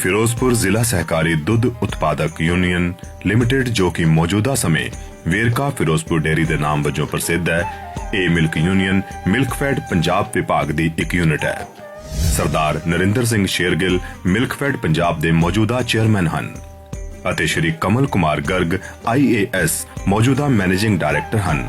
ਫਿਰੋਜ਼ਪੁਰ ਜ਼ਿਲ੍ਹਾ ਸਹਿਕਾਰੀ ਦੁੱਧ ਉਤਪਾਦਕ ਯੂਨੀਅਨ ਲਿਮਟਿਡ, ਜੋ ਕਿ ਮੌਜੂਦਾ ਸਮੇਂ ਵੇਰਕਾ ਫਿਰੋਜ਼ਪੁਰ ਡੇਰੀ ਦੇ ਨਾਮ ਵਜੋਂ ਪ੍ਰਸਿੱਧ ਹੈ, ਇਹ ਮਿਲਕ ਯੂਨੀਅਨ ਮਿਲਕਫੈਡ ਪੰਜਾਬ ਵਿਭਾਗ ਦੀ ਇੱਕ ਯੂਨਿਟ ਹੈ। ਸਰਦਾਰ ਨਰਿੰਦਰ ਸਿੰਘ ਸ਼ੇਰਗਿੱਲ ਮਿਲਕਫੈਡ ਪੰਜਾਬ ਦੇ ਮੌਜੂਦਾ ਚੇਅਰਮੈਨ ਹਨ ਅਤੇ ਸ਼੍ਰੀ ਕਮਲ ਕੁਮਾਰ ਗਰਗ ਆਈਏਐਸ ਮੌਜੂਦਾ ਮੈਨੇਜਿੰਗ ਡਾਇਰੈਕਟਰ ਹਨ।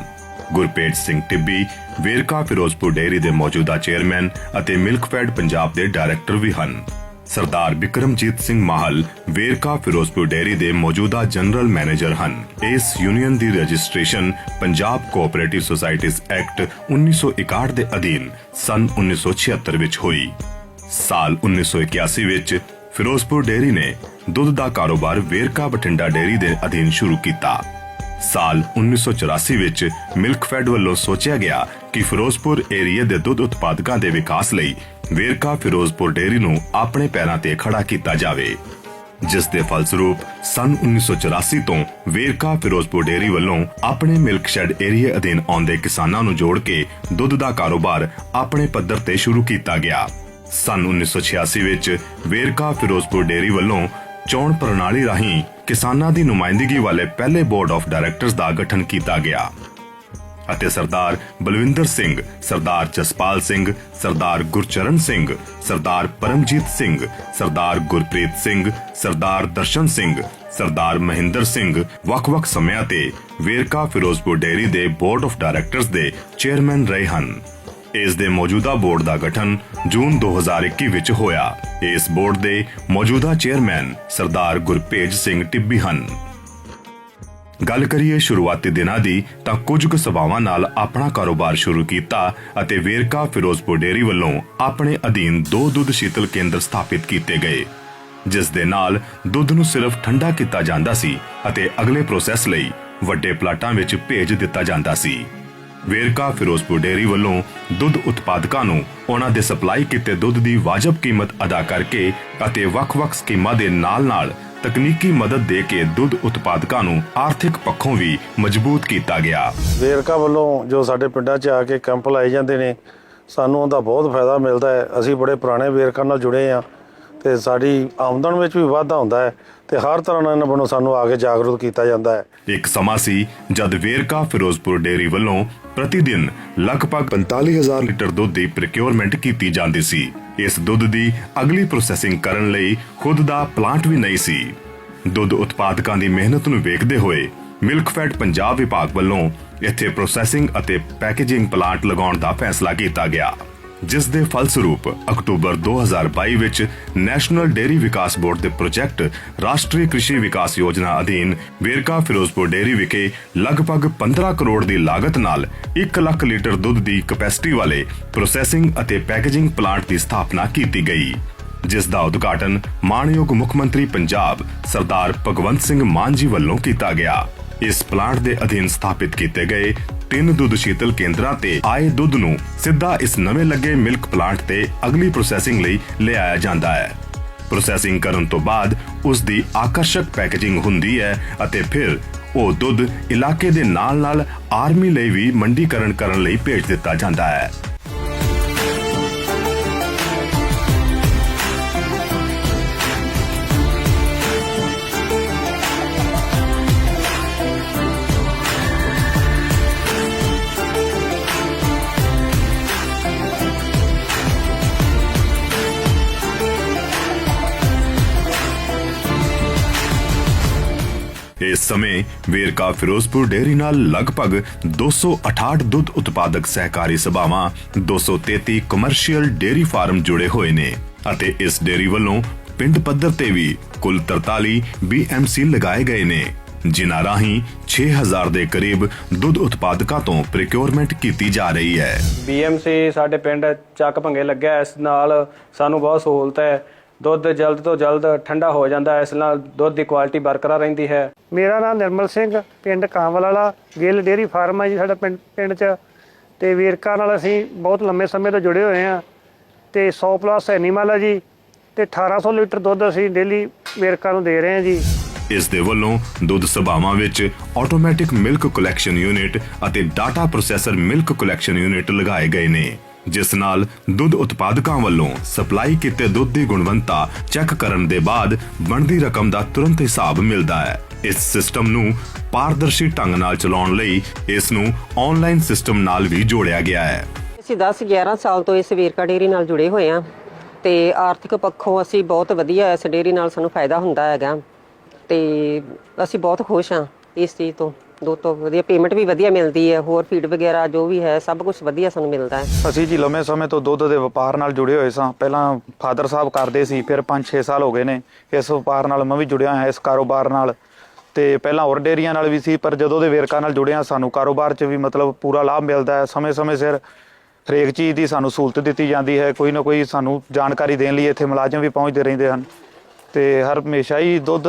ਗੁਰਪੇਟ ਸਿੰਘ ਟਿੱਬੀ ਵੇਰਕਾ ਫਿਰੋਜ਼ਪੁਰ ਡੇਅਰੀ ਦੇ ਮੌਜੂਦਾ ਚੇਅਰਮੈਨ ਅਤੇ ਮਿਲਕਫੈਡ ਪੰਜਾਬ ਦੇ ਡਾਇਰੈਕਟਰ ਵੀ ਹਨ। ਸਰਦਾਰ ਬਿਕਰਮਜੀਤ ਸਿੰਘ ਮਾਹਲ ਵੇਰਕਾ ਫਿਰੋਜ਼ਪੁਰ ਡੇਅਰੀ ਦੇ ਮੌਜੂਦਾ ਜਨਰਲ ਮੈਨੇਜਰ ਹਨ। ਇਸ ਯੂਨੀਅਨ ਦੀ registration Punjab cooperative societies act 1961 ਦੇ ਅਧੀਨ ਸਨ 1976 ਵਿੱਚ ਹੋਈ। ਸਾਲ 1981 ਵਿੱਚ ਫਿਰੋਜ਼ਪੁਰ ਡੇਅਰੀ ਨੇ ਦੁੱਧ ਦਾ ਕਾਰੋਬਾਰ ਵੇਰਕਾ ਬਠਿੰਡਾ ਡੇਰੀ ਦੇ ਅਧੀਨ ਸ਼ੁਰੂ ਕੀਤਾ। ਸਾਲ 1984 ਵਿੱਚ ਮਿਲਕਫੈਡ ਵੱਲੋਂ ਸੋਚਿਆ ਗਿਆ ਕਿ ਫਿਰੋਜ਼ਪੁਰ ਏਰੀਆ ਦੇ ਦੁੱਧ ਉਤਪਾਦਕਾਂ ਦੇ ਵਿਕਾਸ ਲਈ ਵੇਰਕਾ ਫਿਰੋਜ਼ਪੁਰ ਡੇਅਰੀ ਨੂੰ ਆਪਣੇ ਪੈਰਾਂ ਤੇ ਖੜਾ ਕੀਤਾ ਜਾਵੇ। ਜਿਸ ਦੇ ਫਲਸਰੂਪ ਸਨ 1984 ਤੋਂ ਵੇਰਕਾ ਫਿਰੋਜ਼ਪੁਰ ਡੇਅਰੀ ਵੱਲੋਂ ਆਪਣੇ ਮਿਲਕ ਸ਼ੈਡ ਏਰੀਆ ਅਧੀਨ ਆਉਂਦੇ ਕਿਸਾਨਾਂ ਨੂੰ ਜੋੜ ਕੇ ਦੁੱਧ ਦਾ ਕਾਰੋਬਾਰ ਆਪਣੇ ਪੱਧਰ ਤੇ ਸ਼ੁਰੂ ਕੀਤਾ ਗਿਆ। ਸਨ 1986 ਵਿੱਚ ਵੇਰਕਾ ਫਿਰੋਜ਼ਪੁਰ ਡੇਅਰੀ ਵੱਲੋਂ ਚੋਣ ਪ੍ਰਣਾਲੀ ਰਾਹੀਂ ਕਿਸਾਨਾਂ ਦੀ ਨੁਮਾਇੰਦਗੀ ਵਾਲੇ ਪਹਿਲੇ ਬੋਰਡ ਆਫ ਡਾਇਰੈਕਟਰਸ ਦਾ ਗਠਨ ਕੀਤਾ ਗਿਆ। ਅਤੇ ਸਰਦਾਰ ਬਲਵਿੰਦਰ ਸਿੰਘ, ਸਰਦਾਰ ਜਸਪਾਲ ਸਿੰਘ, ਸਰਦਾਰ ਗੁਰਚਰਨ ਸਿੰਘ, ਸਰਦਾਰ ਪਰਮਜੀਤ ਸਿੰਘ, ਸਰਦਾਰ ਗੁਰਪ੍ਰੀਤ ਸਿੰਘ, ਸਰਦਾਰ ਦਰਸ਼ਨ ਸਿੰਘ, ਸਰਦਾਰ ਮਹਿੰਦਰ ਸਿੰਘ ਵੱਖ-ਵੱਖ ਸਮਿਆਂ ਤੇ ਵੇਰਕਾ ਫਿਰੋਜ਼ਪੁਰ ਡੇਰੀ ਦੇ ਬੋਰਡ ਆਫ ਡਾਇਰੈਕਟਰਸ ਦੇ ਚੇਅਰਮੈਨ ਰਹੇ ਹਨ। ਇਸ ਦੇ ਮੌਜੂਦਾ ਬੋਰਡ ਦਾ ਗਠਨ ਜੂਨ 2021 ਵਿੱਚ ਹੋਇਆ। ਇਸ ਬੋਰਡ ਦੇ ਮੌਜੂਦਾ ਚੇਅਰਮੈਨ ਸਰਦਾਰ ਗੁਰਪੇਜ ਸਿੰਘ ਟਿੱਬੀ ਹਨ। ਗੱਲ ਕਰੀਏ ਸ਼ੁਰੂਆਤੀ ਦਿਨਾਂ ਦੀ, ਤਾਂ ਕੁਝ ਕੁ ਸਭਾਵਾਂ ਨਾਲ ਆਪਣਾ ਕਾਰੋਬਾਰ ਸ਼ੁਰੂ ਕੀਤਾ ਅਤੇ ਵੇਰਕਾ ਫਿਰੋਜ਼ਪੁਰ ਡੇਅਰੀ ਵੱਲੋਂ ਆਪਣੇ ਅਧੀਨ ਦੋ ਦੁੱਧ ਸ਼ੀਤਲ ਕੇਂਦਰ ਸਥਾਪਿਤ ਕੀਤੇ ਗਏ। ਜਿਸ ਦੇ ਨਾਲ ਦੁੱਧ ਨੂੰ ਸਿਰਫ ਠੰਡਾ ਕੀਤਾ ਜਾਂਦਾ ਸੀ ਅਤੇ ਅਗਲੇ ਪ੍ਰੋਸੈਸ ਲਈ ਵੱਡੇ ਪਲਾਟਾਂ ਵਿੱਚ ਭੇਜ ਦਿੱਤਾ ਜਾਂਦਾ ਸੀ। ਵੇਰਕਾ ਫਿਰੋਜ਼ਪੁਰ ਡੇਅਰੀ ਵੱਲੋਂ ਦੁੱਧ ਉਤਪਾਦਕਾਂ ਨੂੰ ਉਹਨਾਂ ਦੇ ਸਪਲਾਈ ਕੀਤੇ ਦੁੱਧ ਦੀ ਵਾਜਬ ਕੀਮਤ ਅਦਾ ਕਰਕੇ ਅਤੇ ਵੱਖ-ਵੱਖ ਸਕੀਮਾਂ ਦੇ ਨਾਲ-ਨਾਲ ਤਕਨੀਕੀ ਮਦਦ ਦੇ ਕੇ ਦੁੱਧ ਉਤਪਾਦਕਾਂ ਨੂੰ ਆਰਥਿਕ ਪੱਖੋਂ ਵੀ ਮਜ਼ਬੂਤ ਕੀਤਾ ਗਿਆ। ਵੇਰਕਾ ਵੱਲੋਂ ਜੋ ਸਾਡੇ ਪਿੰਡਾਂ 'ਚ ਆ ਕੇ ਕੈਂਪ ਲਾਏ ਜਾਂਦੇ ਨੇ, ਸਾਨੂੰ ਉਹਦਾ ਬਹੁਤ ਫਾਇਦਾ ਮਿਲਦਾ ਹੈ। ਅਸੀਂ ਬੜੇ ਪੁਰਾਣੇ ਵੇਰਕਾ ਨਾਲ ਜੁੜੇ ਆ ਤੇ ਸਾਡੀ ਆਮਦਨ ਵਿੱਚ ਵੀ ਵਾਧਾ ਹੁੰਦਾ ਹੈ ਤੇ ਹਰ ਤਰ੍ਹਾਂ ਨਾਲ ਇਹਨਾਂ ਵੱਲੋਂ ਸਾਨੂੰ ਆ ਕੇ ਜਾਗਰੂਕ ਕੀਤਾ ਜਾਂਦਾ ਹੈ। ਇੱਕ ਸਮਾਂ ਸੀ ਜਦ ਵੇਰਕਾ ਫਿਰੋਜ਼ਪੁਰ ਡੇਅਰੀ ਵੱਲੋਂ ਪ੍ਰਤੀ ਦਿਨ ਲਗਭਗ 45000 ਲੀਟਰ ਦੁੱਧ ਦੀ ਪ੍ਰੋਕਿਉਰਮੈਂਟ ਕੀਤੀ ਜਾਂਦੀ ਸੀ। ਇਸ ਦੁੱਧ ਦੀ ਅਗਲੀ ਪ੍ਰੋਸੈਸਿੰਗ ਕਰਨ ਲਈ ਖੁਦ ਦਾ ਪਲਾਂਟ ਵੀ ਨਹੀਂ ਸੀ। ਦੁੱਧ ਉਤਪਾਦਕਾਂ ਦੀ ਮਿਹਨਤ ਨੂੰ ਵੇਖਦੇ ਹੋਏ ਮਿਲਕਫੈਡ ਪੰਜਾਬ ਵਿਭਾਗ ਵੱਲੋਂ ਇੱਥੇ ਪ੍ਰੋਸੈਸਿੰਗ ਅਤੇ ਪੈਕੇਜਿੰਗ ਪਲਾਂਟ ਲਗਾਉਣ ਦਾ ਫੈਸਲਾ ਕੀਤਾ ਗਿਆ। ਜਿਸ ਦੇ ਫਲਸਰੂਪ ਅਕਤੂਬਰ 2022 ਵਿੱਚ ਨੈਸ਼ਨਲ ਡੇਅਰੀ ਵਿਕਾਸ ਬੋਰਡ ਦੇ ਪ੍ਰੋਜੈਕਟ ਰਾਸ਼ਟਰੀ ਕ੍ਰਿਸ਼ੀ ਵਿਕਾਸ ਯੋਜਨਾ ਅਧੀਨ ਵੇਰਕਾ ਫਿਰੋਜ਼ਪੁਰ ਡੇਅਰੀ ਵਿਖੇ ਲਗਭਗ 15 ਕਰੋੜ ਦੀ ਲਾਗਤ ਨਾਲ 1 ਲੱਖ ਲੀਟਰ ਦੁੱਧ ਦੀ ਕਪੈਸਿਟੀ ਵਾਲੇ ਪ੍ਰੋਸੈਸਿੰਗ ਅਤੇ ਪੈਕੇਜਿੰਗ ਪਲਾਂਟ ਦੀ ਸਥਾਪਨਾ ਕੀਤੀ ਗਈ, ਜਿਸ ਦਾ ਉਦਘਾਟਨ ਮਾਨਯੋਗ ਮੁੱਖ ਮੰਤਰੀ ਪੰਜਾਬ ਸਰਦਾਰ ਭਗਵੰਤ ਸਿੰਘ ਮਾਨ ਜੀ ਵੱਲੋਂ ਕੀਤਾ ਗਿਆ। ਇਸ ਪਲਾਂਟ ਦੇ ਅਧੀਨ ਸਥਾਪਿਤ ਕੀਤੇ ਗਏ ਤਿੰਨ ਦੁੱਧ ਸ਼ੀਤਲ ਕੇਂਦਰਾਂ ਤੇ ਆਏ ਦੁੱਧ ਨੂੰ ਸਿੱਧਾ ਇਸ ਨਵੇਂ ਲੱਗੇ ਮਿਲਕ ਪਲਾਂਟ ਤੇ ਅਗਲੀ ਪ੍ਰੋਸੈਸਿੰਗ ਲਈ ਲਿਆਇਆ ਜਾਂਦਾ ਹੈ। ਪ੍ਰੋਸੈਸਿੰਗ ਕਰਨ ਤੋਂ ਬਾਅਦ ਉਸ ਦੀ ਆਕਰਸ਼ਕ ਪੈਕੇਜਿੰਗ ਹੁੰਦੀ ਹੈ ਅਤੇ ਫਿਰ ਉਹ ਦੁੱਧ ਇਲਾਕੇ ਦੇ ਨਾਲ-ਨਾਲ ਆਰਮੀ ਲਈ ਵੀ ਮੰਡੀਕਰਨ ਕਰਨ ਲਈ ਭੇਜ ਦਿੱਤਾ ਜਾਂਦਾ ਹੈ। ਇਸ ਸਮੇਂ ਵੇਰਕਾ ਫਿਰੋਜ਼ਪੁਰ ਡੇਅਰੀ ਨਾਲ ਲਗਭਗ 268 ਦੁੱਧ ਉਤਪਾਦਕ ਸਹਿਕਾਰੀ ਸਭਾਵਾਂ 233 ਕਮਰਸ਼ੀਅਲ ਡੇਅਰੀ ਫਾਰਮ ਜੁੜੇ ਹੋਏ ਨੇ ਅਤੇ ਇਸ ਡੇਅਰੀ ਵੱਲੋਂ ਪਿੰਡ ਪੱਧਰ ਤੇ ਵੀ ਕੁੱਲ 43 BMC ਲਗਾਏ ਗਏ ਨੇ, ਜਿਨ੍ਹਾਂ ਰਾਹੀਂ 6000 ਦੇ ਕਰੀਬ ਦੁੱਧ ਉਤਪਾਦਕਾਂ ਤੋਂ ਪ੍ਰੋਕਿਉਰਮੈਂਟ ਕੀਤੀ ਜਾ ਰਹੀ ਹੈ। ਬੀਐਮਸੀ ਸਾਡੇ ਪਿੰਡ ਚੱਕ ਭੰਗੇ ਲੱਗਿਆ, ਇਸ ਨਾਲ ਸਾਨੂੰ ਬਹੁਤ ਸਹੂਲਤ ਹੈ। ਦੁੱਧ ਜਲਦ ਤੋਂ ਜਲਦ ਠੰਡਾ ਹੋ ਜਾਂਦਾ ਹੈ ਇਸ ਨਾਲ ਦੁੱਧ ਦੀ ਕੁਆਲਿਟੀ ਬਰਕਰਾਰ ਰਹਿੰਦੀ ਹੈ। ਮੇਰਾ ਨਾਮ ਨਿਰਮਲ ਸਿੰਘ ਪਿੰਡ ਕਾਂਵਲ ਵਾਲਾ ਗਿੱਲ ਡੇਅਰੀ ਫਾਰਮ ਹੈ ਜੀ ਸਾਡਾ ਪਿੰਡ ਪਿੰਡ 'ਚ। ਤੇ ਵੇਰਕਾ ਨਾਲ ਅਸੀਂ ਬਹੁਤ ਲੰਮੇ ਸਮੇਂ ਤੋਂ ਜੁੜੇ ਹੋਏ ਆ ਤੇ 100 ਪਲੱਸ ਐਨੀਮਲ ਹੈ ਜੀ ਤੇ 1800 ਲੀਟਰ ਦੁੱਧ ਅਸੀਂ ਡੇਲੀ ਵੇਰਕਾ ਨੂੰ ਦੇ ਰਹੇ ਹਾਂ ਜੀ। ਇਸ ਦੇ ਵੱਲੋਂ ਦੁੱਧ ਸਭਾਵਾਂ ਵਿੱਚ ਆਟੋਮੈਟਿਕ ਮਿਲਕ ਕਲੈਕਸ਼ਨ ਯੂਨਿਟ ਅਤੇ data processor milk collection unit ਲਗਾਏ ਗਏ ਨੇ। ਜਿਸ ਨਾਲ ਦੁੱਧ ਉਤਪਾਦਕਾਂ ਵੱਲੋਂ ਸਪਲਾਈ ਕੀਤੇ ਦੁੱਧ ਦੀ ਗੁਣਵੱਤਾ ਚੈੱਕ ਕਰਨ ਦੇ ਬਾਅਦ ਬਣਦੀ ਰਕਮ ਦਾ ਤੁਰੰਤ ਹਿਸਾਬ ਮਿਲਦਾ ਹੈ। ਇਸ ਸਿਸਟਮ ਨੂੰ ਪਾਰਦਰਸ਼ੀ ਢੰਗ ਨਾਲ ਚਲਾਉਣ ਲਈ ਇਸ ਨੂੰ ਆਨਲਾਈਨ ਸਿਸਟਮ ਨਾਲ ਵੀ ਜੋੜਿਆ ਗਿਆ ਹੈ। ਅਸੀਂ 10 11 ਸਾਲ ਤੋਂ ਇਸ ਵੇਰਕਾ ਡੇਅਰੀ ਨਾਲ ਜੁੜੇ ਹੋਏ ਹਾਂ ਤੇ ਆਰਥਿਕ ਪੱਖੋਂ ਅਸੀਂ ਬਹੁਤ ਵਧੀਆ ਇਸ ਡੇਅਰੀ ਨਾਲ ਸਾਨੂੰ ਫਾਇਦਾ ਹੁੰਦਾ ਹੈਗਾ ਤੇ ਅਸੀਂ ਬਹੁਤ ਖੁਸ਼ ਹਾਂ ਇਸ ਚੀਜ਼ ਤੋਂ। ਦੋ ਤੋਂ ਵਧੀਆ ਪੇਮੈਂਟ ਵੀ ਵਧੀਆ ਮਿਲਦੀ ਹੈ, ਹੋਰ ਫੀਡ ਵਗੈਰਾ ਜੋ ਵੀ ਹੈ, ਸਭ ਕੁਝ ਵਧੀਆ ਸਾਨੂੰ ਮਿਲਦਾ ਹੈ। ਅਸੀਂ ਜੀ ਲੰਮੇ ਸਮੇਂ ਤੋਂ ਦੁੱਧ ਦੇ ਵਪਾਰ ਨਾਲ ਜੁੜੇ ਹੋਏ ਸਾਂ। ਪਹਿਲਾਂ ਫਾਦਰ ਸਾਹਿਬ ਕਰਦੇ ਸੀ, ਫਿਰ 5-6 ਸਾਲ ਹੋ ਗਏ ਨੇ। ਇਸ ਵਪਾਰ ਨਾਲ ਮੈਂ ਵੀ ਜੁੜਿਆ ਹਾਂ ਇਸ ਕਾਰੋਬਾਰ ਨਾਲ। ਤੇ ਪਹਿਲਾਂ ਹੋਰ ਡੇਅਰੀਆਂ ਨਾਲ ਵੀ ਸੀ, ਪਰ ਜਦੋਂ ਦੇ ਵੇਰਕਾ ਨਾਲ ਜੁੜਿਆ ਸਾਨੂੰ ਕਾਰੋਬਾਰ 'ਚ ਵੀ ਮਤਲਬ ਪੂਰਾ ਲਾਭ ਮਿਲਦਾ ਹੈ। ਸਮੇਂ-ਸਮੇਂ ਸਿਰ ਹਰੇਕ ਚੀਜ਼ ਦੀ ਸਾਨੂੰ ਸਹੂਲਤ ਦਿੱਤੀ ਜਾਂਦੀ ਹੈ। ਕੋਈ ਨਾ ਕੋਈ ਸਾਨੂੰ ਜਾਣਕਾਰੀ ਦੇਣ ਲਈ ਇੱਥੇ ਮੁਲਾਜ਼ਮ ਵੀ ਪਹੁੰਚਦੇ ਰਹਿੰਦੇ ਹਨ। ਤੇ ਹਰ ਹਮੇਸ਼ਾ ਹੀ ਦੁੱਧ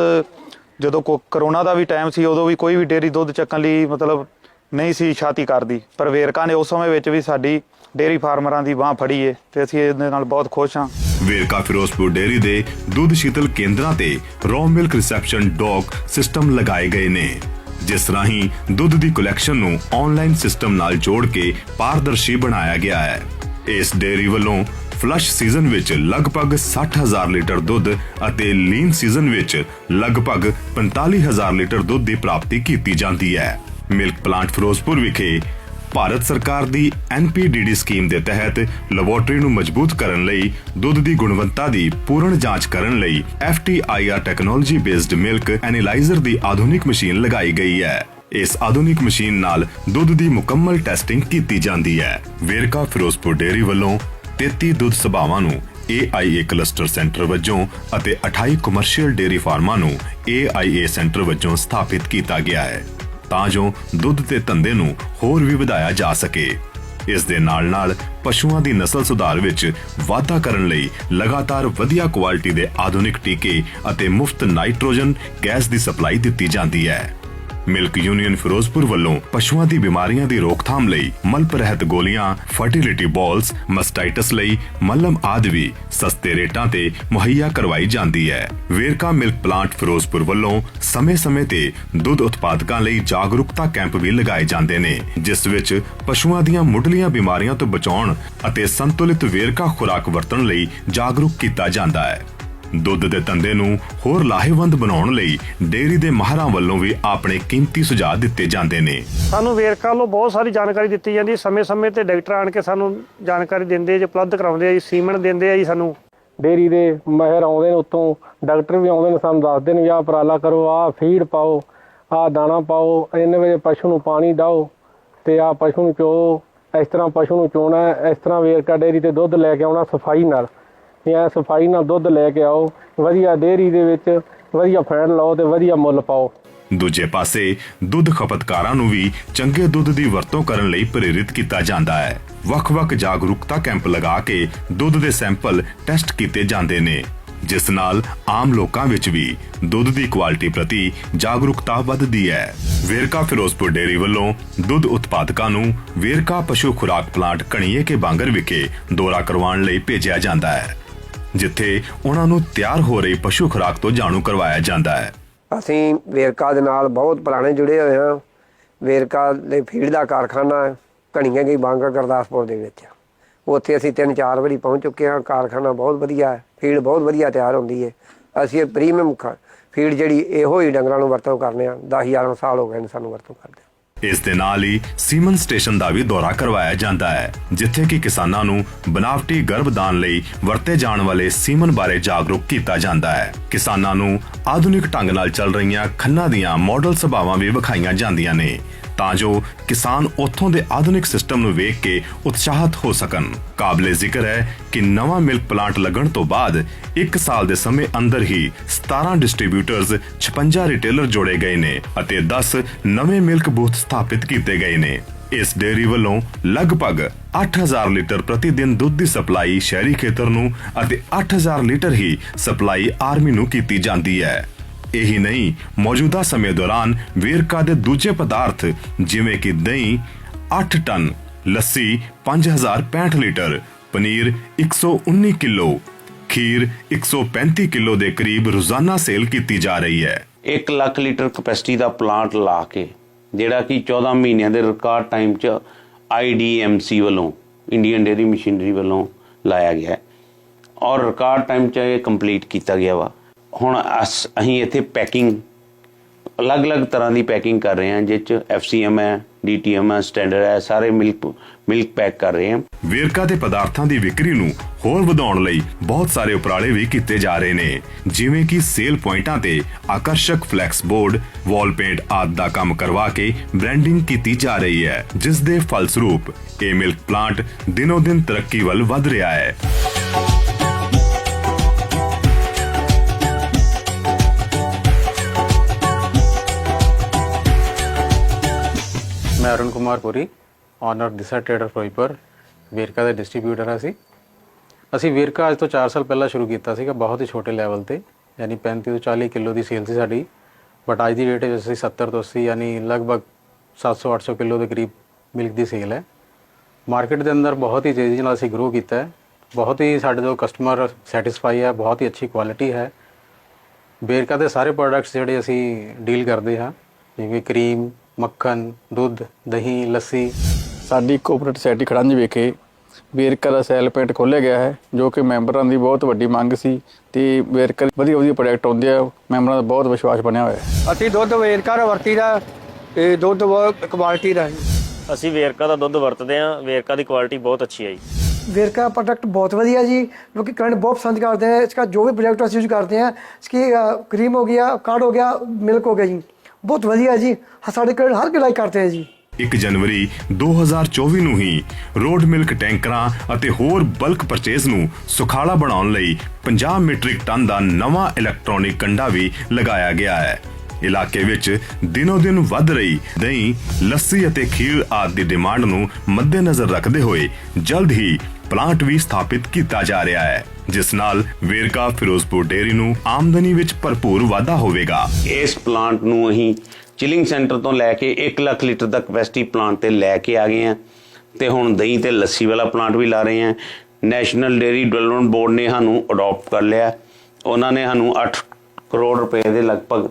ਜਦੋਂ ਕੋ ਕਰੋਨਾ ਦਾ ਵੀ ਟਾਈਮ ਸੀ, ਉਦੋਂ ਵੀ ਕੋਈ ਵੀ ਡੇਅਰੀ ਦੁੱਧ ਚੱਕਣ ਲਈ ਮਤਲਬ ਨਹੀਂ ਸੀ ਛਾਤੀ ਕਰਦੀ। ਪਰ ਵੇਰਕਾ ਨੇ ਉਸ ਸਮੇਂ ਵਿੱਚ ਵੀ ਸਾਡੀ ਡੇਅਰੀ ਫਾਰਮਰਾਂ ਦੀ ਬਾਹ ਫੜੀ ਏ ਤੇ ਅਸੀਂ ਇਹਦੇ ਨਾਲ ਬਹੁਤ ਖੁਸ਼ ਹਾਂ ਵੇਰਕਾ ਫਿਰੋਜ਼ਪੁਰ ਡੇਅਰੀ ਦੇ ਦੁੱਧ ਸ਼ੀਤਲ ਕੇਂਦਰਾਂ ਤੇ raw milk reception dock system ਲਗਾਏ ਗਏ ਨੇ। ਜਿਸ ਰਾਹੀਂ ਦੁੱਧ ਦੀ ਕਲੈਕਸ਼ਨ ਨੂੰ ਆਨਲਾਈਨ ਸਿਸਟਮ ਨਾਲ ਜੋੜ ਕੇ ਪਾਰਦਰਸ਼ੀ ਬਣਾਇਆ ਗਿਆ ਹੈ। ਇਸ ਡੇਅਰੀ ਵੱਲੋਂ ਫਲੱਸ਼ ਸੀਜ਼ਨ ਵਿੱਚ ਲਗਭਗ 60000 ਲੀਟਰ ਦੁੱਧ ਅਤੇ ਲੀਨ ਸੀਜ਼ਨ ਵਿੱਚ ਲਗਭਗ 45000 ਲੀਟਰ ਦੁੱਧ ਦੀ ਪ੍ਰਾਪਤੀ ਕੀਤੀ ਜਾਂਦੀ ਹੈ। ਮਿਲਕ ਪਲਾਂਟ ਫਿਰੋਜ਼ਪੁਰ ਵਿਖੇ ਭਾਰਤ ਸਰਕਾਰ ਦੀ ਐਨਪੀਡੀਡੀ ਸਕੀਮ ਦੇ ਤਹਿਤ ਲੈਬੋਰਟਰੀ ਨੂੰ ਮਜ਼ਬੂਤ ਕਰਨ ਲਈ ਦੁੱਧ ਦੀ ਗੁਣਵੱਤਾ ਦੀ ਪੂਰਨ ਜਾਂਚ ਕਰਨ ਲਈ FTIR technology based milk analyser ਦੀ ਆਧੁਨਿਕ ਮਸ਼ੀਨ ਲਗਾਈ ਗਈ ਹੈ। ਇਸ ਆਧੁਨਿਕ ਮਸ਼ੀਨ ਨਾਲ ਦੁੱਧ ਦੀ ਮੁਕੰਮਲ ਟੈਸਟਿੰਗ ਕੀਤੀ ਜਾਂਦੀ ਹੈ। ਵੇਰਕਾ ਫਿਰੋਜ਼ਪੁਰ ਡੇਅਰੀ ਵੱਲੋਂ 33 ਦੁੱਧ ਸਭਾਵਾਂ ਨੂੰ AIA ਕਲਸਟਰ ਸੈਂਟਰ ਵਜੋਂ ਅਤੇ 28 ਕਮਰਸ਼ੀਅਲ ਡੇਅਰੀ ਫਾਰਮਾਂ ਨੂੰ AIA ਸੈਂਟਰ ਵਜੋਂ ਸਥਾਪਿਤ ਕੀਤਾ ਗਿਆ ਹੈ। ਤਾਂ ਜੋ ਦੁੱਧ ਦੇ ਧੰਦੇ ਨੂੰ ਹੋਰ ਵੀ ਵਧਾਇਆ ਜਾ ਸਕੇ। ਇਸ ਦੇ ਨਾਲ-ਨਾਲ ਪਸ਼ੂਆਂ ਦੀ ਨਸਲ ਸੁਧਾਰ ਵਿੱਚ ਵਾਧਾ ਕਰਨ ਲਈ ਲਗਾਤਾਰ ਵਧੀਆ ਕੁਆਲਿਟੀ ਦੇ ਆਧੁਨਿਕ ਟੀਕੇ ਅਤੇ ਮੁਫਤ ਨਾਈਟ੍ਰੋਜਨ ਗੈਸ ਦੀ ਸਪਲਾਈ ਦਿੱਤੀ ਜਾਂਦੀ ਹੈ। ਮਿਲਕ ਯੂਨੀਅਨ ਫਿਰੋਜ਼ਪੁਰ ਵੱਲੋਂ ਪਸ਼ੂਆਂ ਦੀ ਬਿਮਾਰੀਆਂ ਦੀ ਰੋਕਥਾਮ ਲਈ ਮਲਪ ਰਹਿਤ ਗੋਲੀਆਂ, ਫਰਟੀਲਿਟੀ ਬਾਲਸ, ਮਸਟਾਈਟਸ ਲਈ ਮੱਲਮ ਆਦਿ ਵੀ ਸਸਤੇ ਰੇਟਾਂ ਤੇ ਮੁਹੱਈਆ ਕਰਵਾਈ ਜਾਂਦੀ ਹੈ। ਵੇਰਕਾ ਮਿਲਕ ਪਲਾਂਟ ਫਿਰੋਜ਼ਪੁਰ ਵੱਲੋਂ ਸਮੇਂ-ਸਮੇਂ ਤੇ ਦੁੱਧ ਉਤਪਾਦਕਾਂ ਲਈ ਜਾਗਰੂਕਤਾ ਕੈਂਪ ਵੀ ਲਗਾਏ ਜਾਂਦੇ ਨੇ, ਜਿਸ ਵਿੱਚ ਪਸ਼ੂਆਂ ਦੀਆਂ ਮੁੱਢਲੀਆਂ ਬਿਮਾਰੀਆਂ ਤੋਂ ਬਚਾਉਣ ਅਤੇ ਸੰਤੁਲਿਤ ਵੇਰਕਾ ਖੁਰਾਕ ਵਰਤਣ ਲਈ ਜਾਗਰੂਕ ਕੀਤਾ ਜਾਂਦਾ ਹੈ। ਦੁੱਧ ਦੇ ਧੰਦੇ ਨੂੰ ਹੋਰ ਲਾਹੇਵੰਦ ਬਣਾਉਣ ਲਈ ਡੇਅਰੀ ਦੇ ਮਾਹਰਾਂ ਵੱਲੋਂ ਵੀ ਆਪਣੇ ਕੀਮਤੀ ਸੁਝਾਅ ਦਿੱਤੇ ਜਾਂਦੇ ਨੇ। ਸਾਨੂੰ ਵੇਰਕਾ ਵੱਲੋਂ ਬਹੁਤ ਸਾਰੀ ਜਾਣਕਾਰੀ ਦਿੱਤੀ ਜਾਂਦੀ। ਸਮੇਂ-ਸਮੇਂ ਤੇ ਡਾਕਟਰ ਆਣ ਕੇ ਸਾਨੂੰ ਜਾਣਕਾਰੀ ਦਿੰਦੇ ਜੀ ਉਪਲਬਧ ਕਰਾਉਂਦੇ ਆ ਜੀ ਸੀਮਨ ਦਿੰਦੇ ਆ ਜੀ ਸਾਨੂੰ। ਡੇਰੀ ਦੇ ਮਾਹਿਰ ਆਉਂਦੇ ਨੇ ਉੱਤੋਂ ਡਾਕਟਰ ਵੀ ਆਉਂਦੇ ਨੇ ਸਾਨੂੰ ਦੱਸਦੇ ਨੇ ਵੀ ਆਹ ਉਪਰਾਲਾ ਕਰੋ ਆਹ ਫੀਡ ਪਾਓ ਆਹ ਦਾਣਾ ਪਾਓ ਇੰਨੇ ਵਜੇ ਪਸ਼ੂ ਨੂੰ ਪਾਣੀ ਦਿਓ ਤੇ ਆਹ ਪਸ਼ੂ ਨੂੰ ਚੋ ਇਸ ਤਰ੍ਹਾਂ ਪਸ਼ੂ ਨੂੰ ਚੋਣਾ ਇਸ ਤਰ੍ਹਾਂ ਵੇਰਕਾ ਡੇਰੀ ਤੇ ਦੁੱਧ ਲੈ ਕੇ ਆਉਣਾ ਸਫ਼ਾਈ ਨਾਲ। ਵੀ ਸਫ਼ਾਈ ਨਾਲ ਦੁੱਧ ਲੈ ਕੇ ਆਓ, ਵਧੀਆ ਡੇਰੀ ਦੇ ਵਿੱਚ ਵਧੀਆ ਫੈਟ ਲਓ ਤੇ ਵਧੀਆ ਮੁੱਲ ਪਾਓ। ਦੂਜੇ ਪਾਸੇ, ਦੁੱਧ ਖਪਤਕਾਰਾਂ ਨੂੰ ਵੀ ਚੰਗੇ ਦੁੱਧ ਦੀ ਵਰਤੋਂ ਕਰਨ ਲਈ ਪ੍ਰੇਰਿਤ ਕੀਤਾ ਜਾਂਦਾ ਹੈ। ਵੱਖ-ਵੱਖ ਜਾਗਰੂਕਤਾ ਕੈਂਪ ਲਗਾ ਕੇ ਦੁੱਧ ਦੇ ਸੈਂਪਲ ਟੈਸਟ ਕੀਤੇ ਜਾਂਦੇ ਨੇ, ਜਿਸ ਨਾਲ ਆਮ ਲੋਕਾਂ ਵਿੱਚ ਵੀ ਦੁੱਧ ਦੀ ਕੁਆਲਿਟੀ ਪ੍ਰਤੀ ਜਾਗਰੂਕਤਾ ਵੱਧਦੀ ਹੈ। ਵੇਰਕਾ ਫਿਰੋਜ਼ਪੁਰ ਡੇਰੀ ਵੱਲੋਂ ਦੁੱਧ ਉਤਪਾਦਕਾਂ ਨੂੰ ਵੇਰਕਾ ਪਸ਼ੂ ਖੁਰਾਕ ਪਲਾਂਟ ਕਣੀਏ ਕੇ ਬਾਂਗਰ ਵਿਖੇ ਦੌਰਾ ਕਰਵਾਉਣ ਲਈ ਭੇਜਿਆ ਜਾਂਦਾ ਹੈ। ਜਿੱਥੇ ਉਹਨਾਂ ਨੂੰ ਤਿਆਰ ਹੋ ਰਹੀ ਪਸ਼ੂ ਖੁਰਾਕ ਤੋਂ ਜਾਣੂ ਕਰਵਾਇਆ ਜਾਂਦਾ ਹੈ। ਅਸੀਂ ਵੇਰਕਾ ਦੇ ਨਾਲ ਬਹੁਤ ਪੁਰਾਣੇ ਜੁੜੇ ਹੋਏ ਹਾਂ। ਵੇਰਕਾ ਦੇ ਫੀਡ ਦਾ ਕਾਰਖਾਨਾ ਘਣੀਆਂ ਗਈ ਬਾਂਗਾ ਗੁਰਦਾਸਪੁਰ ਦੇ ਵਿੱਚ। ਉੱਥੇ ਅਸੀਂ ਤਿੰਨ ਚਾਰ ਵਾਰੀ ਪਹੁੰਚ ਚੁੱਕੇ ਹਾਂ। ਕਾਰਖਾਨਾ ਬਹੁਤ ਵਧੀਆ ਹੈ। ਫੀਡ ਬਹੁਤ ਵਧੀਆ ਤਿਆਰ ਹੁੰਦੀ ਹੈ। ਅਸੀਂ ਇਹ ਪ੍ਰੀਮੀਅਮ ਫੀਡ ਜਿਹੜੀ ਇਹੋ ਹੀ ਡੰਗਰਾਂ ਨੂੰ ਵਰਤੋਂ ਕਰਨੇ ਆ 10 11 ਸਾਲ ਹੋ ਗਏ ਨੇ ਸਾਨੂੰ ਵਰਤੋਂ ਕਰਦੇ ਇਸ ਦੇ ਨਾਲ ਹੀ ਸੀਮਨ ਸਟੇਸ਼ਨ ਦਾ ਵੀ ਦੌਰਾ ਕਰਵਾਇਆ ਜਾਂਦਾ ਹੈ, ਜਿੱਥੇ ਕਿ ਕਿਸਾਨਾਂ ਨੂੰ ਬਨਾਵਟੀ ਗਰਭਦਾਨ ਲਈ ਵਰਤੇ ਜਾਣ ਵਾਲੇ ਸੀਮਨ ਬਾਰੇ ਜਾਗਰੂਕ ਕੀਤਾ ਜਾਂਦਾ ਹੈ। ਕਿਸਾਨਾਂ ਨੂੰ ਆਧੁਨਿਕ ਢੰਗ ਨਾਲ ਚੱਲ ਰਹੀਆਂ ਖੰਨਾ ਦੀਆਂ ਮਾਡਲ ਸਭਾਵਾਂ ਵੀ ਵਿਖਾਈਆਂ ਜਾਂਦੀਆਂ ਨੇ। ਤਾਂ ਜੋ ਕਿਸਾਨ ਉੱਥੋਂ ਦੇ ਆਧੁਨਿਕ ਸਿਸਟਮ ਨੂੰ ਵੇਖ ਕੇ ਉਤਸ਼ਾਹਤ ਹੋ ਸਕਣ। ਕਾਬਲੇ ਜ਼ਿਕਰ ਹੈ ਕਿ ਨਵਾਂ ਮਿਲਕ ਪਲਾਂਟ ਲੱਗਣ ਤੋਂ ਬਾਅਦ 1 ਸਾਲ ਦੇ ਸਮੇਂ ਅੰਦਰ ਹੀ 17 ਡਿਸਟ੍ਰੀਬਿਊਟਰਸ 56 ਰਿਟੇਲਰ ਜੋੜੇ ਗਏ ਨੇ ਅਤੇ 10 ਨਵੇਂ ਮਿਲਕ ਬੂਥ ਸਥਾਪਿਤ ਕੀਤੇ ਗਏ ਨੇ। ਇਸ ਡੇਰੀ ਵੱਲੋਂ ਲਗਭਗ 8000 ਲੀਟਰ ਪ੍ਰਤੀ ਦਿਨ ਦੁੱਧ ਦੀ ਸਪਲਾਈ ਸ਼ਹਿਰੀ ਖੇਤਰ ਨੂੰ ਅਤੇ 8000 ਲੀਟਰ ਹੀ ਸਪਲਾਈ ਆਰਮੀ ਨੂੰ ਕੀਤੀ ਜਾਂਦੀ ਹੈ। ਇਹੀ ਨਹੀਂ, ਮੌਜੂਦਾ ਸਮੇਂ ਦੌਰਾਨ ਵੇਰਕਾ ਦੇ ਦੂਜੇ ਪਦਾਰਥ, ਜਿਵੇਂ ਕਿ ਦਹੀਂ 8 ਟਨ, ਲੱਸੀ 5065 ਲੀਟਰ, ਪਨੀਰ 119 ਕਿਲੋ, ਖੀਰ 135 ਕਿਲੋ ਦੇ ਕਰੀਬ ਰੋਜ਼ਾਨਾ ਸੇਲ ਕੀਤੀ ਜਾ ਰਹੀ ਹੈ। 1 ਲੱਖ ਲੀਟਰ ਕਪੈਸਿਟੀ ਦਾ ਪਲਾਂਟ ਲਾ ਕੇ, ਜਿਹੜਾ ਕਿ 14 ਮਹੀਨਿਆਂ ਦੇ ਰਿਕਾਰਡ ਟਾਈਮ 'ਚ ਆਈਡੀਐਮਸੀ ਵੱਲੋਂ, ਇੰਡੀਅਨ ਡੇਰੀ ਮਸ਼ੀਨਰੀ ਵੱਲੋਂ ਲਾਇਆ ਗਿਆ ਔਰ ਰਿਕਾਰਡ ਟਾਈਮ 'ਚ ਇਹ ਕੰਪਲੀਟ ਕੀਤਾ ਗਿਆ ਵਾ। ਹੁਣ ਅਸ- ਅਸੀਂ ਇੱਥੇ ਪੈਕਿੰਗ ਅਲੱਗ-ਅਲੱਗ ਤਰ੍ਹਾਂ ਦੀ ਪੈਕਿੰਗ ਕਰ ਰਹੇ ਹਾਂ ਜਿਸ 'ਚ ਐਫਸੀਐਮ ਹੈ ਡੀਟੀਐਮ ਹੈ ਸਟੈਂਡਰਡ ਹੈ, ਸਾਰੇ ਮਿਲਕ ਮਿਲਕ ਪੈਕ ਕਰ ਰਹੇ ਹਾਂ। ਵੇਰਕਾ ਦੇ ਪਦਾਰਥਾਂ ਦੀ ਵਿਕਰੀ ਨੂੰ ਹੋਰ ਵਧਾਉਣ ਲਈ ਬਹੁਤ ਸਾਰੇ ਉਪਰਾਲੇ ਵੀ ਕੀਤੇ ਜਾ ਰਹੇ ਨੇ, ਜਿਵੇਂ ਕਿ ਸੇਲ ਪੁਆਇੰਟਾਂ ਤੇ ਆਕਰਸ਼ਕ ਫਲੈਕਸ ਬੋਰਡ ਵਾਲ ਪੇਂਟ ਆਦਿ ਦਾ ਕੰਮ ਕਰਵਾ ਕੇ ਬ੍ਰਾਂਡਿੰਗ ਕੀਤੀ ਜਾ ਰਹੀ ਹੈ, ਜਿਸ ਦੇ ਫਲਸਰੂਪ ਇਹ ਮਿਲਕ ਪਲਾਂਟ ਦਿਨੋ ਦਿਨ ਤਰੱਕੀ ਵੱਲ ਵਧ ਰਿਹਾ ਹੈ। ਮੈਂ ਅਰੁਣ ਕੁਮਾਰ ਪੁਰੀ ਓਨਰ ਦਿਸ਼ਾ ਟ੍ਰੇਡਰ ਫਿਰੋਜ਼ਪੁਰ ਵੇਰਕਾ ਦੇ ਡਿਸਟ੍ਰੀਬਿਊਟਰ ਹਾਂ ਅਸੀਂ। ਅਸੀਂ ਵੇਰਕਾ ਅੱਜ ਤੋਂ 4 ਸਾਲ ਪਹਿਲਾਂ ਸ਼ੁਰੂ ਕੀਤਾ ਸੀਗਾ, ਬਹੁਤ ਹੀ ਛੋਟੇ ਲੈਵਲ ਤੇ, ਯਾਨੀ 35 ਤੋਂ 40 ਕਿਲੋ ਦੀ ਸੇਲ ਸੀ ਸਾਡੀ। ਬਟ ਅੱਜ ਦੀ ਡੇਟ ਵਿੱਚ ਅਸੀਂ 70 ਤੋਂ 80 ਯਾਨੀ ਲਗਭਗ 700 800 ਕਿਲੋ ਦੇ ਕਰੀਬ ਮਿਲਕ ਦੀ ਸੇਲ ਹੈ। ਮਾਰਕੀਟ ਦੇ ਅੰਦਰ ਬਹੁਤ ਹੀ ਤੇਜ਼ੀ ਨਾਲ ਅਸੀਂ ਗਰੋ ਕੀਤਾ ਹੈ। ਬਹੁਤ ਹੀ ਸਾਡੇ ਤੋਂ ਕਸਟਮਰ ਸੈਟੀਸਫਾਈ ਹੈ, ਬਹੁਤ ਹੀ ਅੱਛੀ ਕੁਆਲਿਟੀ ਹੈ। ਵੇਰਕਾ ਦੇ ਸਾਰੇ ਪ੍ਰੋਡਕਟਸ ਜਿਹੜੇ ਅਸੀਂ ਡੀਲ ਕਰਦੇ ਹਾਂ, ਜਿਵੇਂ ਕਰੀਮ ਮੱਖਣ ਦੁੱਧ ਦਹੀਂ ਲੱਸੀ। ਸਾਡੀ ਕੋਆਪਰੇਟਿਵ ਸੋਸਾਇਟੀ ਖੜੰਜ ਵਿਖੇ ਵੇਰਕਾ ਦਾ ਸੈਲ ਪੁਆਇੰਟ ਖੋਲ੍ਹਿਆ ਗਿਆ ਹੈ ਜੋ ਕਿ ਮੈਂਬਰਾਂ ਦੀ ਬਹੁਤ ਵੱਡੀ ਮੰਗ ਸੀ ਤੇ ਵੇਰਕਾ ਵਧੀਆ ਵਧੀਆ ਪ੍ਰੋਡਕਟ ਆਉਂਦੇ ਆ ਮੈਂਬਰਾਂ ਦਾ ਬਹੁਤ ਵਿਸ਼ਵਾਸ ਬਣਿਆ ਹੋਇਆ ਹੈ। ਅਸੀਂ ਦੁੱਧ ਵੇਰਕਾ ਦਾ ਵਰਤੀ ਦਾ ਤੇ ਦੁੱਧ ਬਹੁਤ ਕੁਆਲਿਟੀ ਦਾ ਅਸੀਂ ਵੇਰਕਾ ਦਾ ਦੁੱਧ ਵਰਤਦੇ ਆ ਵੇਰਕਾ ਦੀ ਕੁਆਲਿਟੀ ਬਹੁਤ ਅੱਛੀ ਹੈ ਜੀ। ਵੇਰਕਾ ਪ੍ਰੋਡਕਟ ਬਹੁਤ ਵਧੀਆ ਜੀ ਲੋਕੀ ਕਲਾਇੰਟ ਬਹੁਤ ਪਸੰਦ ਕਰਦੇ ਆ ਇਸ ਦਾ ਜੋ ਵੀ ਪ੍ਰੋਡਕਟ ਅਸੀਂ ਯੂਜ਼ ਕਰਦੇ ਆ ਇਸ ਕੀ ਕਰੀਮ ਹੋ ਗਿਆ ਕਾਰਡ ਹੋ ਗਿਆ ਮਿਲਕ ਹੋ ਗਿਆ ਜੀ। ਬਹੁਤ ਵਧੀਆ ਜੀ। ਸਾਡੇ ਕੋਲ ਹਰ ਕਿਲਾਈ ਕਰਦੇ ਹੈ ਜੀ। 1 ਜਨਵਰੀ 2024 ਨੂੰ ਹੀ ਰੋਡ ਮਿਲਕ ਟੈਂਕਰਾਂ ਅਤੇ ਹੋਰ ਬਲਕ ਪਰਚੇਜ਼ ਨੂੰ ਸੁਖਾਲਾ ਬਣਾਉਣ ਲਈ 50 ਮੀਟ੍ਰਿਕ ਟਨ ਦਾ ਨਵਾਂ ਇਲੈਕਟ੍ਰੋਨਿਕ ਕੰਡਾ ਵੀ ਲਗਾਇਆ ਗਿਆ ਹੈ। ਇਲਾਕੇ ਵਿੱਚ ਦਿਨੋ-ਦਿਨ ਵੱਧ ਰਹੀ ਦਹੀਂ, ਲੱਸੀ ਅਤੇ ਖੀਰ ਆਦਿ ਦੀ ਡਿਮਾਂਡ ਨੂੰ ਮੱਦੇਨਜ਼ਰ ਰੱਖਦੇ ਹੋਏ ਜਲਦ ਹੀ ਪਲਾਂਟ ਵੀ ਸਥਾਪਿਤ ਕੀਤਾ ਜਾ ਰਿਹਾ ਹੈ, ਜਿਸ ਨਾਲ ਵੇਰਕਾ ਫਿਰੋਜ਼ਪੁਰ ਡੇਅਰੀ ਨੂੰ ਆਮਦਨੀ ਵਿੱਚ ਭਰਪੂਰ ਵਾਧਾ ਹੋਵੇਗਾ। ਇਸ ਪਲਾਂਟ ਨੂੰ ਅਸੀਂ ਚਿਲਿੰਗ ਸੈਂਟਰ ਤੋਂ ਲੈ ਕੇ 1 ਲੱਖ ਲੀਟਰ ਦਾ ਕਪੈਸਿਟੀ ਪਲਾਂਟ ਤੇ ਲੈ ਕੇ ਆ ਗਏ ਹਾਂ ਤੇ ਹੁਣ ਦਹੀਂ ਤੇ ਲੱਸੀ ਵਾਲਾ ਪਲਾਂਟ ਵੀ ਲਾ ਰਹੇ ਹਾਂ। ਨੈਸ਼ਨਲ ਡੇਅਰੀ ਡਿਵੈਲਪਮੈਂਟ ਬੋਰਡ ਨੇ ਸਾਨੂੰ ਅਡਾਪਟ ਕਰ ਲਿਆ। ਉਹਨਾਂ ਨੇ ਸਾਨੂੰ 8 ਕਰੋੜ ਰੁਪਏ ਦੇ ਲਗਭਗ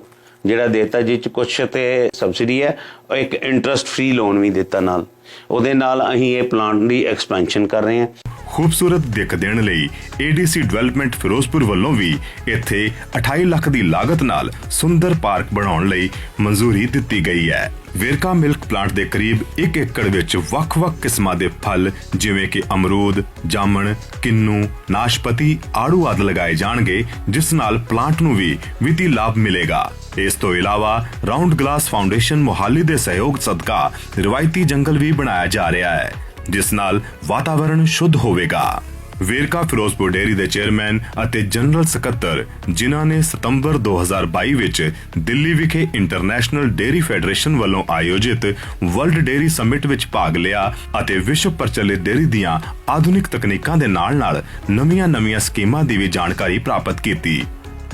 ਜਿਹੜਾ ਦਿੱਤਾ ਜਿਸ ਚ ਕੁਛ ਤੇ ਸਬਸਿਡੀ ਹੈ ਔਰ ਇੱਕ ਇੰਟਰਸਟ ਫ੍ਰੀ ਲੋਨ ਵੀ ਦਿੱਤਾ ਨਾਲ। ਉਹਦੇ ਨਾਲ ਅਸੀਂ ਇਹ ਪਲਾਂਟ ਦੀ ਐਕਸਪੈਂਸ਼ਨ ਕਰ ਰਹੇ ਹਾਂ। ਖੂਬਸੂਰਤ ਦਿੱਖ ਦੇਣ ਲਈ ADC ਡਿਵੈਲਪਮੈਂਟ ਫਿਰੋਜ਼ਪੁਰ ਵੱਲੋਂ ਵੀ ਇੱਥੇ 28 ਲੱਖ ਦੀ ਲਾਗਤ ਨਾਲ ਸੁੰਦਰ ਪਾਰਕ ਬਣਾਉਣ ਲਈ ਮਨਜ਼ੂਰੀ ਦਿੱਤੀ ਗਈ ਹੈ। ਵੇਰਕਾ ਮਿਲਕ ਪਲਾਂਟ ਦੇ ਕਰੀਬ 1 ਏਕੜ ਵਿੱਚ ਵੱਖ-ਵੱਖ ਕਿਸਮਾਂ ਦੇ ਫਲ ਜਿਵੇਂ ਕਿ ਅਮਰੂਦ, ਜਾਮਣ, ਕਿੰਨੂ, ਨਾਸ਼ਪਤੀ, ਆੜੂ ਆਦਿ ਲਗਾਏ ਜਾਣਗੇ ਜਿਸ ਨਾਲ ਪਲਾਂਟ ਨੂੰ ਵੀ ਵਿੱਤੀ ਲਾਭ ਮਿਲੇਗਾ। ਇਸ ਤੋਂ ਇਲਾਵਾ ਰਾਉਂਡ ਗਲਾਸ ਫਾਊਂਡੇਸ਼ਨ ਮੋਹਾਲੀ ਦੇ ਸਹਿਯੋਗ ਸਦਕਾ ਰਵਾਇਤੀ ਜੰਗਲ ਵੀ ਬਣਾਇਆ ਜਾ ਰਿਹਾ ਹੈ, ਜਿਸ ਨਾਲ ਵਾਤਾਵਰਣ ਸ਼ੁੱਧ ਹੋਵੇਗਾ। ਵੇਰਕਾ ਫਿਰੋਜ਼ਪੁਰ ਡੇਅਰੀ ਦੇ ਚੇਅਰਮੈਨ ਅਤੇ ਜਨਰਲ ਸਕੱਤਰ, ਜਿਨ੍ਹਾਂ ਨੇ ਸਤੰਬਰ 2022 ਵਿੱਚ ਦਿੱਲੀ ਵਿਖੇ ਇੰਟਰਨੈਸ਼ਨਲ ਡੇਅਰੀ ਫੈਡਰੇਸ਼ਨ ਵੱਲੋਂ ਆਯੋਜਿਤ ਵਰਲਡ ਡੇਅਰੀ ਸਮਿਟ ਵਿੱਚ ਭਾਗ ਲਿਆ ਅਤੇ ਵਿਸ਼ਵ ਪ੍ਰਚਲਿਤ ਡੇਅਰੀ ਦੀਆਂ ਆਧੁਨਿਕ ਤਕਨੀਕਾਂ ਦੇ ਨਾਲ-ਨਾਲ ਨਵੀਆਂ-ਨਵੀਆਂ ਸਕੀਮਾਂ ਦੀ ਵੀ ਜਾਣਕਾਰੀ ਪ੍ਰਾਪਤ ਕੀਤੀ,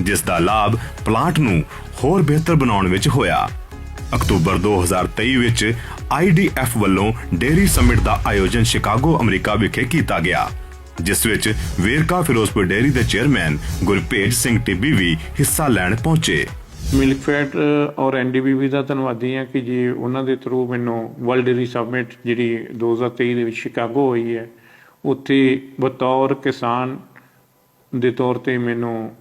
ਜਿਸ ਦਾ ਲਾਭ ਪਲਾਂਟ ਨੂੰ ਹੋਰ ਬਿਹਤਰ ਬਣਾਉਣ ਵਿੱਚ ਹੋਇਆ। ਅਕਤੂਬਰ 2023 ਵਿੱਚ IDF ਵੱਲੋਂ ਡੇਅਰੀ ਸਮਿਟ ਦਾ ਆਯੋਜਨ ਸ਼ਿਕਾਗੋ, ਅਮਰੀਕਾ ਵਿਖੇ ਕੀਤਾ ਗਿਆ, ਜਿਸ ਵਿੱਚ ਵੇਰਕਾ ਫਿਰੋਜ਼ਪੁਰ ਡੇਅਰੀ ਦੇ ਚੇਅਰਮੈਨ ਗੁਰਪੇਜ ਸਿੰਘ ਟਿੱਬੀ ਵੀ ਹਿੱਸਾ ਲੈਣ ਪਹੁੰਚੇ। ਮਿਲਕ ਫੈਟ ਔਰ ਐਨਡੀਬੀਬੀ ਦਾ ਧੰਨਵਾਦੀ ਹਾਂ ਕਿ ਜੀ ਉਹਨਾਂ ਦੇ ਥਰੂ ਮੈਨੂੰ ਵਰਲਡ ਡੇਰੀ ਸਬਮਿਟ ਜਿਹੜੀ 2023 ਦੇ ਵਿੱਚ ਸ਼ਿਕਾਗੋ ਹੋਈ ਹੈ, ਉੱਥੇ ਬਤੌਰ ਕਿਸਾਨ ਦੇ ਤੌਰ ਤੇ ਮੈਨੂੰ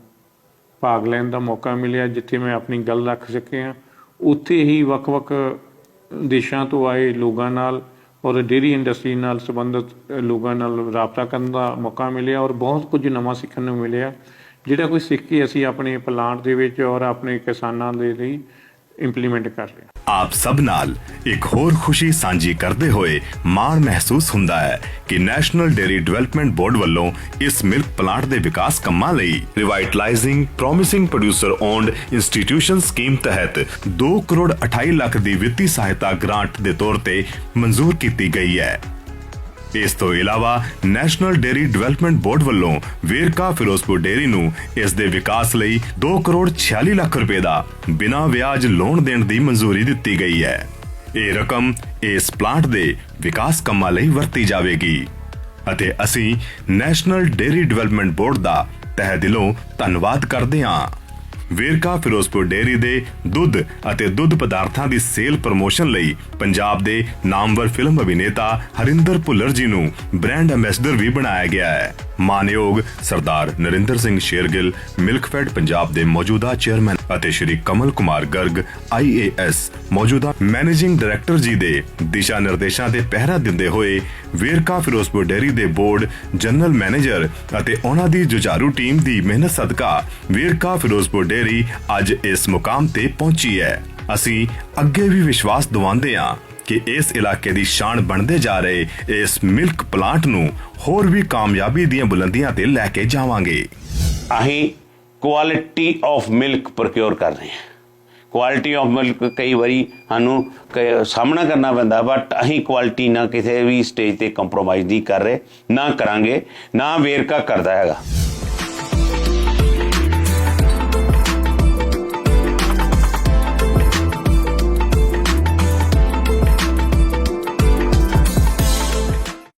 ਭਾਗ ਲੈਣ ਦਾ ਮੌਕਾ ਮਿਲਿਆ, ਜਿੱਥੇ ਮੈਂ ਆਪਣੀ ਗੱਲ ਰੱਖ ਸਕਿਆ। ਉੱਥੇ ਹੀ ਵੱਖ-ਵੱਖ ਦੇਸ਼ਾਂ ਤੋਂ ਆਏ ਲੋਕਾਂ ਨਾਲ ਔਰ ਡੇਰੀ ਇੰਡਸਟਰੀ ਨਾਲ ਸੰਬੰਧਿਤ ਲੋਕਾਂ ਨਾਲ ਰਾਬਤਾ ਕਰਨ ਦਾ ਮੌਕਾ ਮਿਲਿਆ ਔਰ ਬਹੁਤ ਕੁਝ ਨਵਾਂ ਸਿੱਖਣ ਨੂੰ ਮਿਲਿਆ। ਜਿਹੜਾ ਕੋਈ ਸਿੱਖ ਕੇ ਅਸੀਂ ਆਪਣੇ ਪਲਾਂਟ ਦੇ ਵਿੱਚ ਔਰ ਆਪਣੇ ਕਿਸਾਨਾਂ ਦੇ ਲਈ ਇੰਪਲੀਮੈਂਟ ਕਰ ਰਹੇ ਆਪ ਸਭ ਨਾਲ ਇੱਕ ਹੋਰ ਖੁਸ਼ੀ ਸਾਂਝੀ ਕਰਦੇ ਹੋਏ ਮਾਣ ਮਹਿਸੂਸ ਹੁੰਦਾ ਹੈ ਕਿ ਨੈਸ਼ਨਲ ਡੇਅਰੀ ਡਿਵੈਲਪਮੈਂਟ ਬੋਰਡ ਵੱਲੋਂ ਇਸ ਮਿਲਕ ਪਲਾਂਟ ਦੇ ਵਿਕਾਸ ਕੰਮਾਂ ਲਈ revitalising promising producer owned institution scheme ਤਹਿਤ 2 ਕਰੋੜ 28 ਲੱਖ ਦੀ ਵਿੱਤੀ ਸਹਾਇਤਾ ਗ੍ਰਾਂਟ ਦੇ ਤੌਰ ਤੇ ਮਨਜ਼ੂਰ ਕੀਤੀ ਗਈ ਹੈ। ਇਸ ਤੋਂ ਇਲਾਵਾ ਨੈਸ਼ਨਲ ਡੇਅਰੀ ਡਿਵੈਲਪਮੈਂਟ ਬੋਰਡ ਵੱਲੋਂ ਵੇਰਕਾ ਫਿਰੋਜ਼ਪੁਰ ਡੇਅਰੀ ਨੂੰ ਇਸ ਦੇ ਵਿਕਾਸ ਲਈ 2 ਕਰੋੜ 46 ਲੱਖ ਰੁਪਏ ਦਾ ਬਿਨਾਂ ਵਿਆਜ ਲੋਨ ਦੇਣ ਦੀ ਮਨਜ਼ੂਰੀ ਦਿੱਤੀ ਗਈ ਹੈ। ਇਹ ਰਕਮ ਇਸ ਪਲਾਂਟ ਦੇ ਵਿਕਾਸ ਕੰਮਾਂ ਲਈ ਵਰਤੀ ਜਾਵੇਗੀ। ਅਤੇ ਅਸੀਂ ਨੈਸ਼ਨਲ ਡੇਅਰੀ ਡਿਵੈਲਪਮੈਂਟ ਬੋਰਡ ਦਾ ਤਹਿ ਦਿਲੋਂ ਧੰਨਵਾਦ ਕਰਦੇ ਹਾਂ। ਵੇਰਕਾ ਫਿਰੋਜ਼ਪੁਰ ਡੇਅਰੀ ਦੇ ਦੁੱਧ ਅਤੇ ਦੁੱਧ ਪਦਾਰਥਾਂ ਦੀ ਸੇਲ ਪ੍ਰਮੋਸ਼ਨ ਲਈ ਪੰਜਾਬ ਦੇ ਨਾਮਵਰ ਫਿਲਮ ਅਭਿਨੇਤਾ ਹਰਿੰਦਰ ਭੁੱਲਰ ਜੀ ਨੂੰ ਬ੍ਰਾਂਡ ਐਂਬੈਸਡਰ ਵੀ ਬਣਾਇਆ ਗਿਆ ਹੈ। ਮਾਨਯੋਗ ਸਰਦਾਰ ਨਰਿੰਦਰ ਸਿੰਘ ਸ਼ੇਰਗਿੱਲ, ਮਿਲਕਫੈਡ ਪੰਜਾਬ ਦੇ ਮੌਜੂਦਾ ਚੇਅਰਮੈਨ ਅਤੇ ਸ਼੍ਰੀ ਕਮਲ ਕੁਮਾਰ ਗਰਗ ਆਈਏਐਸ ਮੌਜੂਦਾ ਮੈਨੇਜਿੰਗ ਡਾਇਰੈਕਟਰ ਜੀ ਦੇ ਦਿਸ਼ਾ ਨਿਰਦੇਸ਼ਾਂ ਦੇ ਪਹਿਰਾ ਦਿੰਦੇ ਹੋਏ ਵੇਰਕਾ ਫਿਰੋਜ਼ਪੁਰ ਡੇਅਰੀ ਦੇ ਬੋਰਡ, ਜਨਰਲ ਮੈਨੇਜਰ ਅਤੇ ਉਹਨਾਂ ਦੀ ਜੁਝਾਰੂ ਟੀਮ ਦੀ ਮਿਹਨਤ ਸਦਕਾ ਵੇਰਕਾ ਫਿਰੋਜ਼ਪੁਰ ਡੇਅਰੀ ਅੱਜ ਇਸ ਮੁਕਾਮ ਤੇ ਪਹੁੰਚੀ ਹੈ। ਅਸੀਂ ਅੱਗੇ ਵੀ ਵਿਸ਼ਵਾਸ ਦਿਵਾਉਂਦੇ ਹਾਂ ਕਿ ਇਸ ਇਲਾਕੇ ਦੀ ਸ਼ਾਨ ਬਣਦੇ ਜਾ ਰਹੇ ਇਸ ਮਿਲਕ ਪਲਾਂਟ ਨੂੰ ਹੋਰ ਵੀ ਕਾਮਯਾਬੀ ਦੀਆਂ ਬੁਲੰਦੀਆਂ ਤੇ ਲੈ ਕੇ ਜਾਵਾਂਗੇ। ਅਸੀਂ ਕੁਆਲਿਟੀ ਆਫ ਮਿਲਕ ਪ੍ਰੋਕਿਉਰ ਕਰ ਰਹੇ ਹਾਂ। ਕੁਆਲਿਟੀ ਆਫ ਮਿਲਕ ਕਈ ਵਾਰੀ ਸਾਨੂੰ ਕ- ਸਾਹਮਣਾ ਕਰਨਾ ਪੈਂਦਾ ਬਟ ਅਸੀਂ ਕੁਆਲਿਟੀ ਨਾ ਕਿਸੇ ਵੀ ਸਟੇਜ ਤੇ ਕੰਪਰੋਮਾਈਜ਼ ਨਹੀਂ ਕਰ ਰਹੇ, ਨਾ ਕਰਾਂਗੇ, ਨਾ ਵੇਰਕਾ ਕਰਦਾ ਹੈਗਾ।